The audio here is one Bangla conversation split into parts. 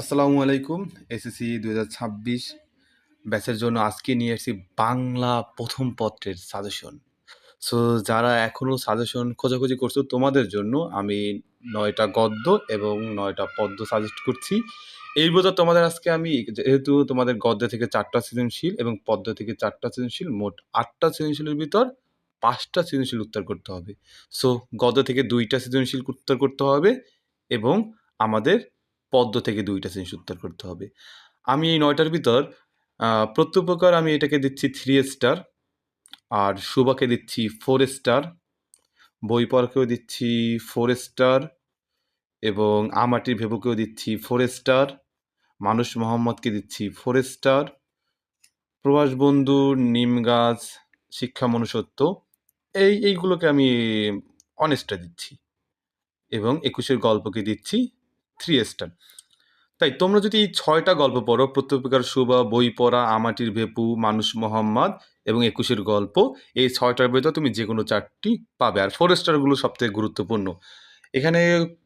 আসসালামু আলাইকুম, এসএসসি দু ছাব্বিশ ব্যাচের জন্য আজকে নিয়ে এসেছি বাংলা প্রথম পত্রের সাজেশন সো যারা এখনও সাজেশন খোঁজাখুঁজি করছ, তোমাদের জন্য আমি নয়টা গদ্য এবং নয়টা পদ্য সাজেস্ট করছি। এই ভিতর তোমাদের আজকে আমি, যেহেতু তোমাদের গদ্য থেকে চারটা সৃজনশীল এবং পদ্য থেকে চারটা সৃজনশীল, মোট আটটা সৃজনশীলের ভিতর পাঁচটা সৃজনশীল উত্তর করতে হবে। সো গদ্য থেকে দুইটা সৃজনশীল উত্তর করতে হবে এবং আমাদের পদ্ম থেকে দুইটা জিনিস উত্তর করতে হবে। আমি এই নয়টার ভিতর প্রত্যুপকার আমি এটাকে দিচ্ছি থ্রি স্টার আর সুবাকে দিচ্ছি ফোর স্টার বইপরকেও দিচ্ছি ফোর স্টার এবং আমাটির ভেবুকেও দিচ্ছি ফোর স্টার মানুষ মোহাম্মদকে দিচ্ছি ফোর স্টার প্রবাস বন্ধু, নিম গাছ, শিক্ষা মনুষ্যত্ব, এই, এইগুলোকে আমি অনেস্টা দিচ্ছি। এবং একুশের গল্পকে দিচ্ছি থ্রি স্টার তাই তোমরা যদি এই ছয়টা গল্প পড়ো প্রত্যেককার শুভা, বই পড়া, আমাটির ভেপু, মানুষ মোহাম্মদ এবং একুশের গল্প, এই ছয়টার ভিতর তুমি যে কোনো চারটি পাবে। আর ফোর স্টারগুলো সবথেকে গুরুত্বপূর্ণ। এখানে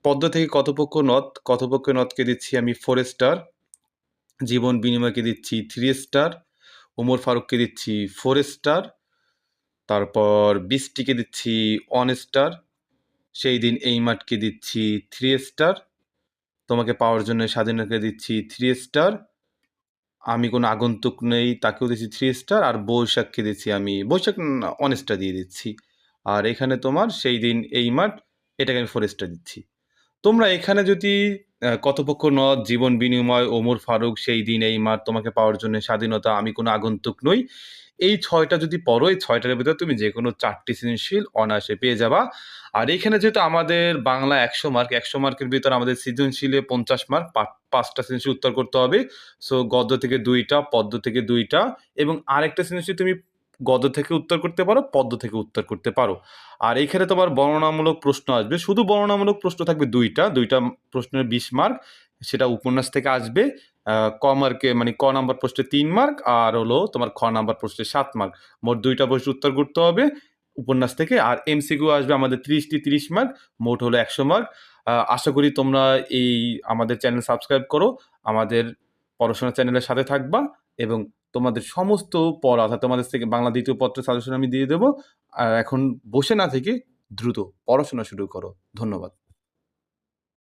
পদ্ম থেকে কতপক্ষ নদ কতপক্ষ নদকে দিচ্ছি আমি ফোর স্টার জীবন বিনিময়কে দিচ্ছি থ্রি স্টার ওমর ফারুককে দিচ্ছি ফোর স্টার তারপর বৃষ্টিকে দিচ্ছি ওয়ান স্টার সেই দিন এই মাঠকে দিচ্ছি থ্রি স্টার তোমাকে পাওয়ার জন্য স্বাধীনকে দিচ্ছি থ্রি স্টার আমি কোনো আগন্তুক নেই, তাকেও দিচ্ছি থ্রি স্টার আর বৈশাখকে দিচ্ছি আমি, বৈশাখ অনেস্টা দিয়ে দিচ্ছি। আর এখানে তোমার সেই দিন এই মাঠ, এটাকে আমি ফোর স্টার দিচ্ছি। তোমরা এখানে যদি কতপক্ষ নদ জীবন বিনিময়, ওমর ফারুক, সেই দিন, এই মাঠ তোমাকে পাওয়ার জন্য স্বাধীনতা, আমি কোনো আগন্তুক নই। এই ছয়টা যদি পড়ো, এই ছয়টার ভিতরে তুমি যে কোনো চারটি সৃজনশীল অনায়াসে পেয়ে যাবা। আর এখানে যেহেতু আমাদের বাংলা একশো মার্ক একশো মার্কের ভিতর আমাদের সৃজনশীলে পঞ্চাশ মার্ক পাঁচটা সৃজনশীল উত্তর করতে হবে। সো গদ্য থেকে দুইটা, পদ্য থেকে দুইটা এবং আরেকটা সৃজনশীল তুমি গদ্য থেকে উত্তর করতে পারো পদ্ম থেকে উত্তর করতে পারো। আর এইখানে তোমার বর্ণনামূলক প্রশ্ন আসবে। শুধু বর্ণনামূলক প্রশ্ন থাকবে দুইটা দুইটা প্রশ্নের বিশ মার্ক সেটা উপন্যাস থেকে আসবে ক মার্কে মানে ক নাম্বার প্রশ্নে তিন মার্ক আর হলো তোমার খ নাম্বার প্রশ্নে সাত মার্ক মোট দুইটা প্রশ্ন উত্তর করতে হবে উপন্যাস থেকে, আর এমসিকিউ আসবে আমাদের ত্রিশটি তিরিশ মার্ক মোট হলো একশো মার্ক আশা করি তোমরা এই আমাদের চ্যানেল সাবস্ক্রাইব করো, আমাদের পড়াশোনা চ্যানেলের সাথে থাকবা, এবং তোমাদের সমস্ত পড়া অর্থাৎ তোমাদের থেকে বাংলা দ্বিতীয় পত্র সাজেশন আমি দিয়ে দেবো। আর এখন বসে না থেকে দ্রুত পড়াশোনা শুরু করো। ধন্যবাদ।